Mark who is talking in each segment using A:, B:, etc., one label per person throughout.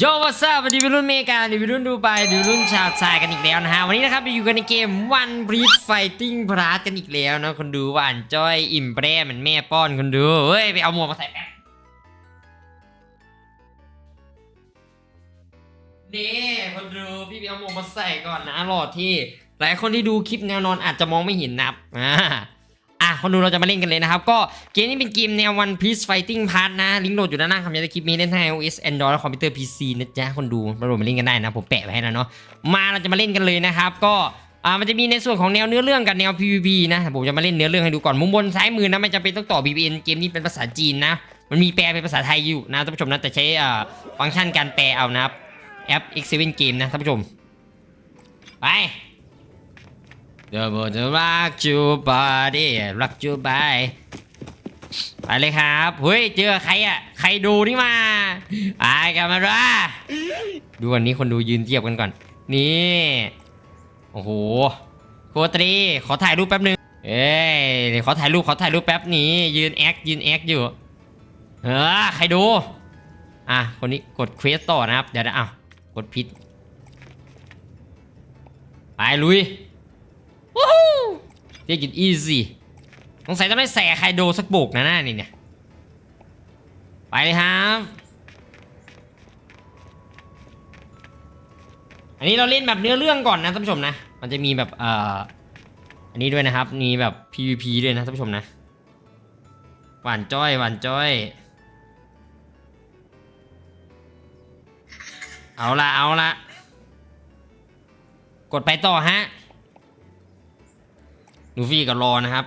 A: โยวัสซับวันนี้เป็นรุ่นเมกาดีเป็นรุ่นดูไปดีเป็นรุ่นชาวชายกันอีกแล้วนะฮะ วันนี้นะครับอยู่กันในเกม One Breed Fighting p r a กันอีกแล้วนะคนดูหวานจ้อยอิ่มแปรเหมือนแม่ป้อนคนดู เฮ้ย ไปเอาหมวกมาใส่แป๊บนี่คนดูพี่ไปเอาหมวกมาใส่ก่อนนะหลอดที่ หลายคนที่ดูคลิปแนวนอนอาจจะมองไม่เห็นนับอ่า อะคนดูเราจะมาเล่นกันเลยนะครับ ก็เกมนี้เป็นเกมแนว One Piece Fighting Part นะ ลิงก์โหลดอยู่ด้านล่างคำยันคลิปนี้เล่นให้ iOS Android และคอมพิวเตอร์ PC นะจ๊ะคนดูมาโหลดมาเล่นกันได้นะ ผมแปะไว้ให้แล้วเนาะมาเราจะมาเล่นกันเลยนะครับ ก็อ่ามันจะมีในส่วนของแนวเนื้อเรื่องกับแนว PVP นะผมจะมาเล่นเนื้อเรื่องให้ดูก่อนมุมบนซ้ายมือนะไม่จำเป็นต้องต่อ VPN เกมนี้เป็นภาษาจีนนะ มันมีแปลเป็นภาษาไทยอยู่นะท่านผู้ชมนะแต่ใช้อ่าฟังก์ชันการแปลเอานะครับแอป X7 Game นะท่านผู้ชมไป เดี๋ยวผมจะรักจูบอดี้รักจูบายไปเลยครับเฮ้ยเจอใครอะใครดูนี่มาไอ้กันมาราดูวันนี้คนดูยืนเทียบกันก่อน นี่โอ้โหโคตรีขอถ่ายรูปแป๊บนึงเอ้ยเขอถ่ายรูปขอถ่ายรูปแป๊บนี้ ยืนแอคยืนแอคอยู่เออใครดูอะคนนี้กดเควสต่อนะครับ เดี๋ยวนะอ้าวกดผิดไปลุย วู้ฮู้เรียกกินอีซี่สงสัยจะไม่แสใครโดสักโบกนะหน้านี่เนี่ย ไปเลยครับ อันนี้เราเล่นแบบเนื้อเรื่องก่อนนะท่านผู้ชมนะ มันจะมีแบบเอ่อ อันนี้ด้วยนะครับ มีแบบ PVP ด้วยนะท่านผู้ชมนะ หวานจ้อย หวานจ้อย เอาละเอาละกดไปต่อฮะ ลูฟี่ก็รอนะครับ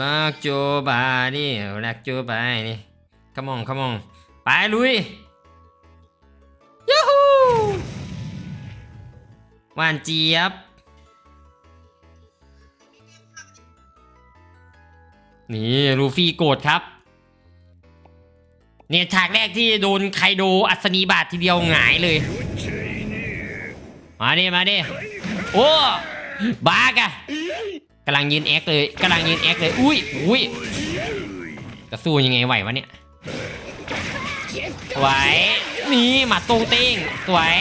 A: รักโจบานี่รักโจบายนี่ขมองขมอง ไปลุยยูฮูหวานเจี๊ยบ นี่ลูฟี่โกรธครับ เนี่ยฉากแรกที่โดนไคโดอัศนีบาททีเดียวหงายเลย มาดิมาดิโอ้ บากอะ กำลังยืนแอคเลยกำลังยืนแอคเลย อุ้ยอุ้ยจะสู้ยังไงไหววะเนี่ยสวยนี่หมัดตรงเต้งสวย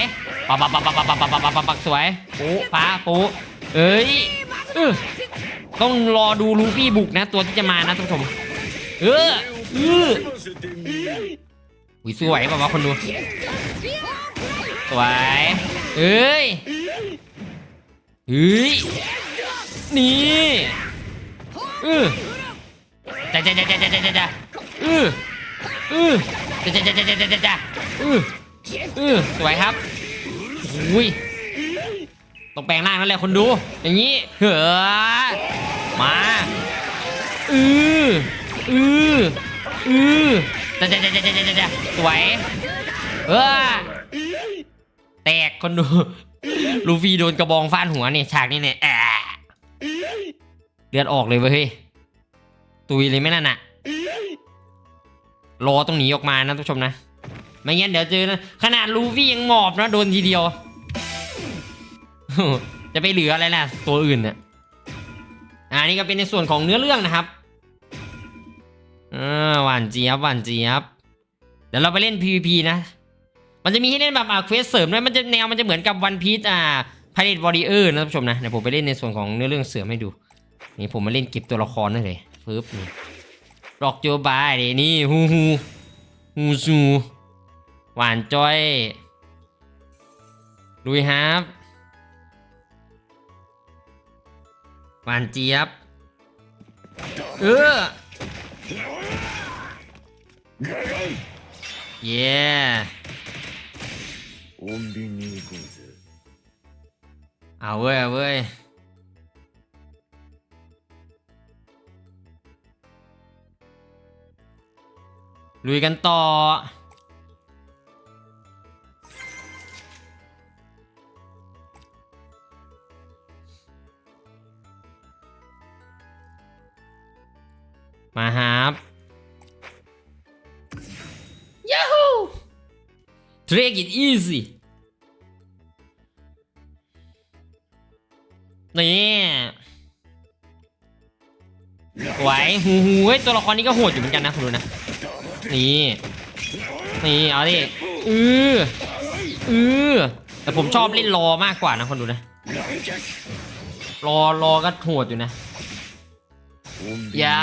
A: ปับปับปับปับปับปับปับปับปับปับสวยปูฟ้าปูเอ้ยเออต้องรอดูลูฟี่บุกนะ ตัวที่จะมานะท่านผู้ชมเออเอออุ้ยสวยป่าวะคนดูสวยเอ้ยเฮ้ย นี่เออจ้าจ้าจ้าจ้าจ้าจ้าจ้าเออเออจ้าจ้าจ้าจ้าจ้าจ้าจ้าเออเออสวยครับอุ้ยต้องแปลงร่างนั่นแหละคนดู อย่างนี้เฮ้อมาเออเออเออจ้าจ้าจ้าจ้าจ้าจ้าจ้าสวยเออแตกคนดูลูฟี่โดนกระบองฟาดหัวเนี่ยฉากนี้เนี่ยแอะ เลือดออกเลยเว้ยตุยเลยไหมนั่นน่ะรอต้องหนีออกมานะท่านผู้ชมนะ ไม่งั้นเดี๋ยวเจอนะขนาดลูฟี่ยังหมอบนะโดนทีเดียว จะไปเหลืออะไรล่ะ ตัวอื่นเนี่ยอ่านี่ก็เป็นในส่วนของเนื้อเรื่องนะครับอ่าหวานเจี๊ยบหวานเจี๊ยบเดี๋ยวเราไปเล่น PVP นะ มันจะมีให้เล่นแบบอ่าเควสเสริมด้วยมันจะแนวมันจะเหมือนกับวันพีซอ่าพาเลตวอริเออร์นะท่านผู้ชมนะเดี๋ยวผมไปเล่นในส่วนของเนื้อเรื่องเสริมให้ดู นี่ผมมาเล่นเก็บตัวละครนั่นเลยปึ๊บนี่ล็อกโจบายนี่ฮูฮูฮูซูหวานจ้อยลุยฮาร์ฟหวานเจี๊ยบ เออเย่เอาเว้ยเอาเว้ย ลุยกันต่อ มาครับย a h o o Take it easy นี่ไหวหูหูตัวละครนี้ก็โหดอยู่เหมือนกันนะคุณดูนะ นี่ นี่เอาดิอืออือแต่ผมชอบเล่นรอมากกว่านะคนดูนะ รอรอก็โหดอยู่นะอย่า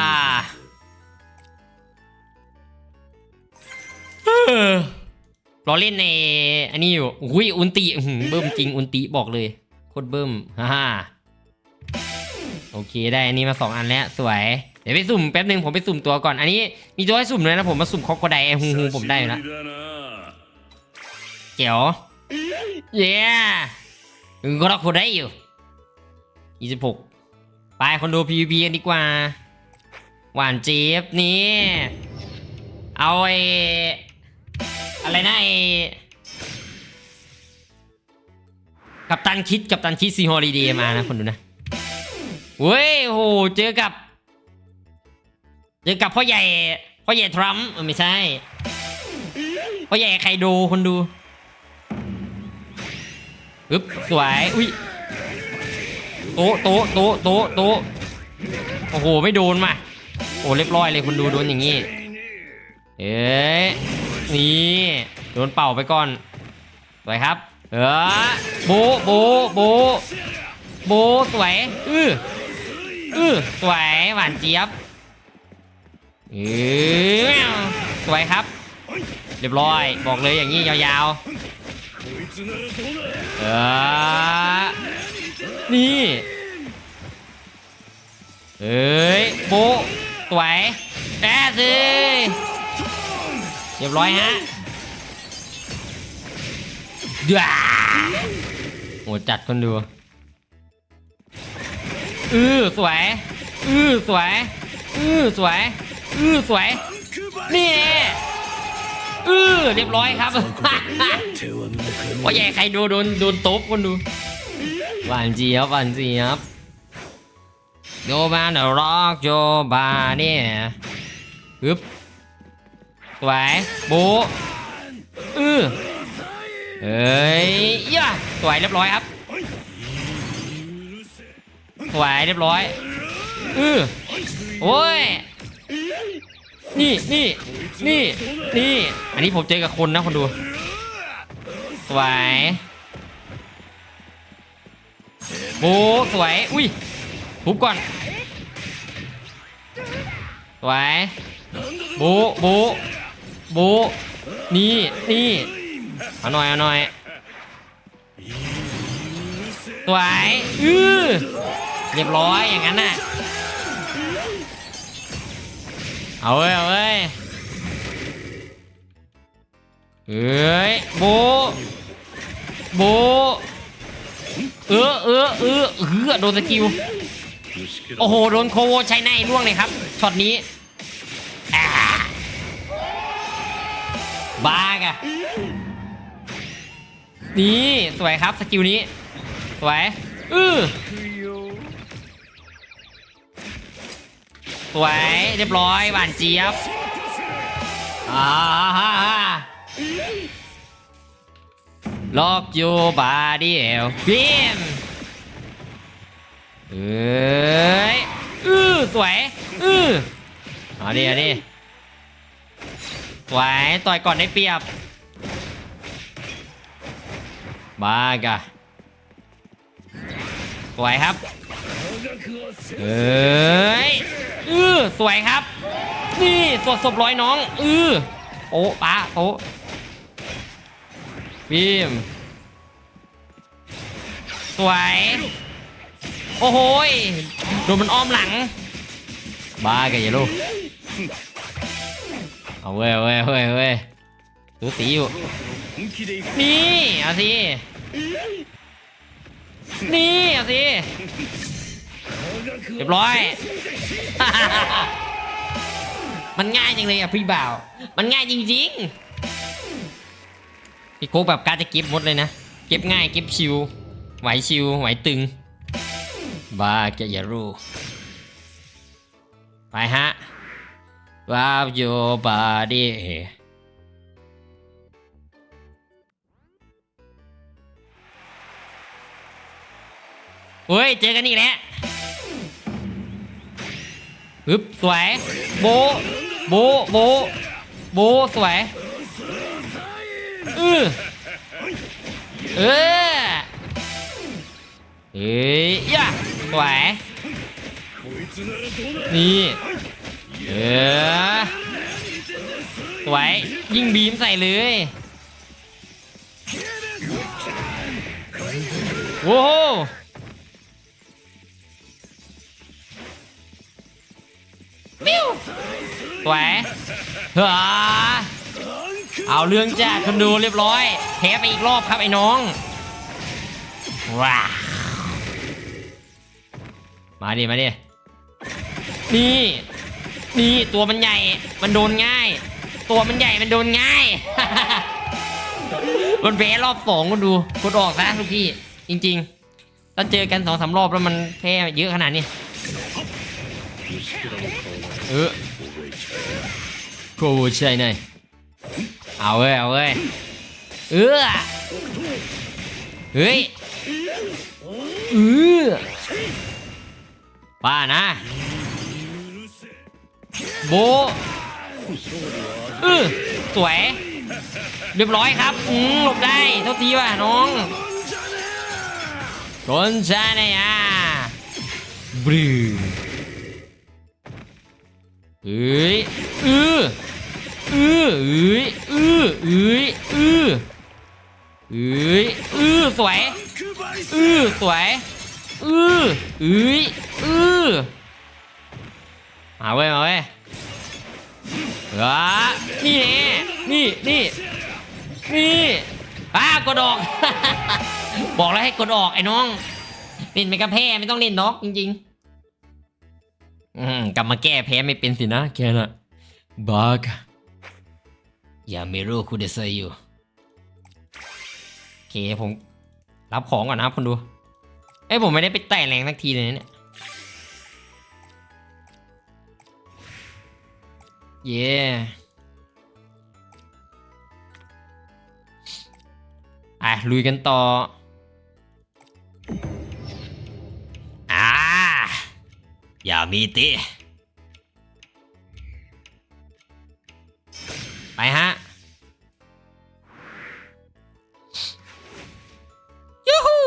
A: เรอเล่นในอันนี้อยู่อุ้ยอุนติเบิ่มจริงอุนติบอกเลยโคตรเบิ่มฮ่าโอเคได้อันนี้มาสองอันแล้วสวย เดี๋ยวไปสุ่มแป๊บหนึงผมไปสุ่มตัวก่อน อันนี้มีตัวให้สุ่มเลยนะผมมาสุ่มคอกโกไดไอฮูฮูผมได้อยู่แล้วเจ๋วเย้ก็รักคนได้อยู่ยี่สิบหกไปคนดู PVP กันดีกว่า หวานเจี๊ยบนี่ เอาไออะไรนะไอกับตันคิดกับตันคิดซีฮอลิเดย์มานะคนดูนะเว้ยโหเจอกับ เจอกับพ่อใหญ่ พ่อใหญ่ทรัมป์เออไม่ใช่ พ่อใหญ่ไคโดคนดูอึ๊บสวยอุ้ยโต๊ะโต๊ะโต๊ะโต๊ะโต๊ะโอ้โหไม่โดนมาโอ้เรียบร้อยเลยคุณดูโดนอย่างงี้เอ๊ะนี่โดนเป่าไปก่อนสวยครับเออโบโบโบโบสวยอืออือสวยหวานเจี๊ยบ เออสวยครับ เรียบร้อย บอกเลยอย่างนี้ยาวๆ เออ นี่ เอ้ยโบสวยแอบสิเรียบร้อยฮะเดือโหจัดคนดูอือสวยอือสวยอือสวย อือสวย นี่อือเรียบร้อยครับ ว่าใหญ่ใครดูโดนโดนตบคนดู หวานเจี๊ยบหวานเจี๊ยบโยบานร็อกโยบาเนี่ยฮึบสวยโบะอือเอ้ยย่าสวยเรียบร้อยครับสวยเรียบร้อย อือโอ้ย นี่นี่นี่นี่ อันนี้ผมเจอกับคนนะคนดูสวยโบสวย อุ้ยทุบก่อนสวยโบโบโบนี่นี่เอาหน่อยเอาหน่อยสวย อือเรียบร้อยอย่างนั้นน่ะ เอาเว้ยเอาเว้ยเอ้ยโบะโบะเออเออเออเออโดนสกิลโอ้โหโดนโคโวใช้ในร่วงเลยครับช็อตนี้บ้ากะนี่สวยครับสกิลนี้สวยอือ สวย เรียบร้อยหวานเจี๊ยบอ่าฮ่าฮ่าล็อกโยบาดีเอลบีมเอ้ยอือสวยอือเอาดิเอาดิสวยต่อยก่อนได้เปรียบบ้ากะสวยครับ เอ้ยอือสวยครับ นี่สดศพร้อยน้องอือโอ้ป้าโอ้บีมสวย โอ้โหยโดนมันอ้อมหลัง บ้าแกอย่าลูกเอาเว้ยเว้ยเว้ยเว้ยตูตีอยู่ นี่ เอาสิ นี่ เอาสิ เรียบร้อย มันง่ายจริงเลยอะพี่บ่าว มันง่ายจริงๆพี่โค้กแบบการจะเก็บหมดเลยนะ เก็บง่ายเก็บชิว ไหวชิว ไหวตึง บ้าจะอย่ารู้ ไปฮะ Wrap your body เฮ้ย เจอกันอีกแล้ว ฮึบสวยโบโบโบโบสวยเออเออเอ้ยยะสวยนี่เออสวยยิงบีมใส่เลยโอ้ ปิ้วสวเฮ้อเอาเรื่องจ้าคนดูเรียบร้อยแพ้ไปอีกรอบครับไอ้น้อง ว้ามาดิมาดินี่ นี่ตัวมันใหญ่ มันโดนง่าย ตัวมันใหญ่มันโดนง่าย มันแพ้รอบสองก็ดูกดออกซะทุกที่ จริงๆ แล้วเจอกันสองสารอบแล้วมันแพ้เยอะขนาดนี้ เออกูใช่ไงเอาเว้ยเอาเว้ยเออเฮ้ยเออป้านะโบเออสวย เรียบร้อยครับอืมหลบได้เท่าทีว่ะน้องโดนชาเนี่ะบลื้ เอ้ยอืออือเอ้ยอือเอ้ยอือเอ้ยอือสวยอือสวยอือเอ้ยอือมาเว้ยมาเว้ยเออนี่นี่นี่นี่อ่ากดออก บอกแล้วให้กดออกไอ้น้องเล่นไม่กระแพ้ไม่ต้องเล่นน็อกจริง ๆ กลับมาแก้แพ้ไม่เป็นสินะแค่น่ะบักอย่าเมโรู้คุเดซอยู่โอเคผมรับของก่อนนะครับคนดูเอ้ผมไม่ได้ไปแตะแรงสักทีเลยเนี่ยเย่อ่ลุยกันต่อ มีตีไปฮะยูฮู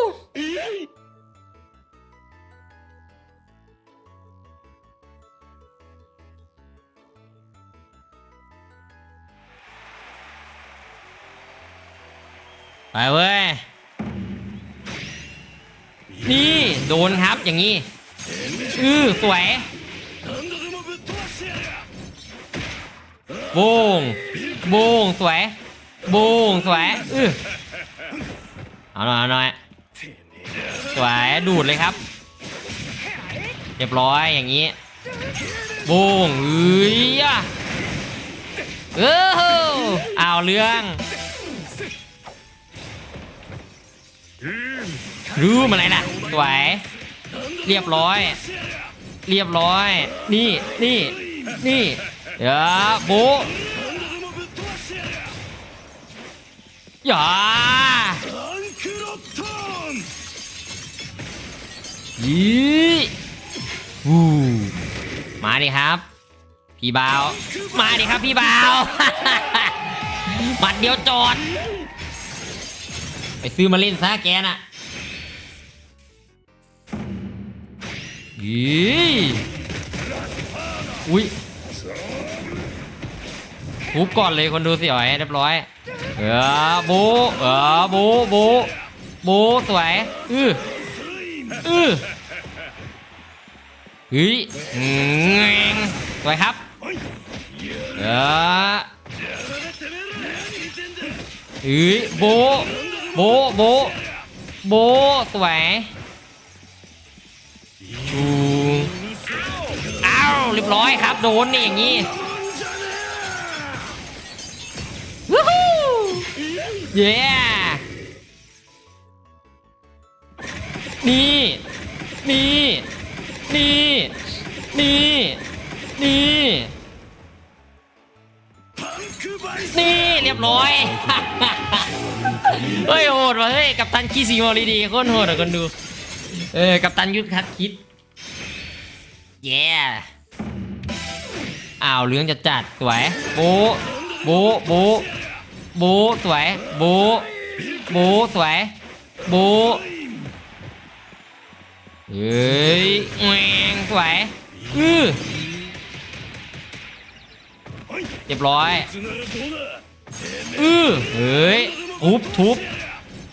A: ไปเว้ย นี่ โดนครับอย่างนี้ อือสวยโบงโบงสวยโบงสวยอือเอาหน่อยเอาหน่อยสวยดูดเลยครับเรียบร้อยอย่างนี้โบงเอ้ยเออเอาเรื่องรู้มาเลยนะสวย เรียบร้อย เรียบร้อย นี่นี่นี่อย่าโบอย่ายี่วูมาดิครับ พี่บ่าว มาดิครับพี่บ่าวหมัดเดียวจอด ไปซื้อมาเล่นซะแกน่ะ อุ้ยทุบก่อนเลยคนดูสิอ๋อยเรียบร้อย เออบูเออบูบูบูสวยอืออือเฮ้ยสวยครับ เออเฮ้ยโบโบูบูบูสวย ชูอ้าวเรียบร้อยครับ โดนนี่อย่างนี้วู้ฮู้เย้นี่ นี่ นี่ นี่ นี่ นี่ เรียบร้อย เฮ้ยโหดว่ะเฮ้ย กับตันคีซีมอลีดีโคตรโหดอะคนดู เออ กับตันยุทธคัดคิด เย้อ้าวเรื่องจะจัดสวยบะโบะโบะโบะสวยบะโบะสวยบะเฮ้ยแหวงสวยอือเรียบร้อยอือเฮ้ยทุบทุบ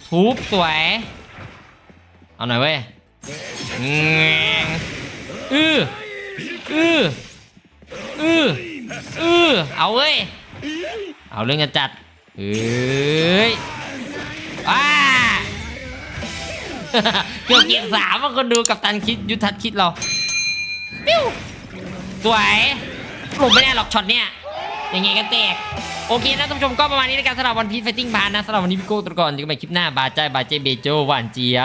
A: ทุบสวย เอาหน่อยเว้ยแง อืออืออืออือเอาเว้ย เอาเรื่องจะจัดเฮ้ยอ้าเกือบเกียร์สามคนดูกับตันคิดยุทธทัศน์คิดเราปิ้วสวยหลบไม่ได้หรอกช็อตเนี้ยยังไงกันแตกโอเคนะท่านผู้ชมก็ประมาณนี้ในการสำหรับวันพีซไฟติ้งพานนะสำหรับวันนี้พี่โก้ตัวก่อนเจอกันใหม่คลิปหน้าบาใจบาเจเบโจหวานเจี๊ย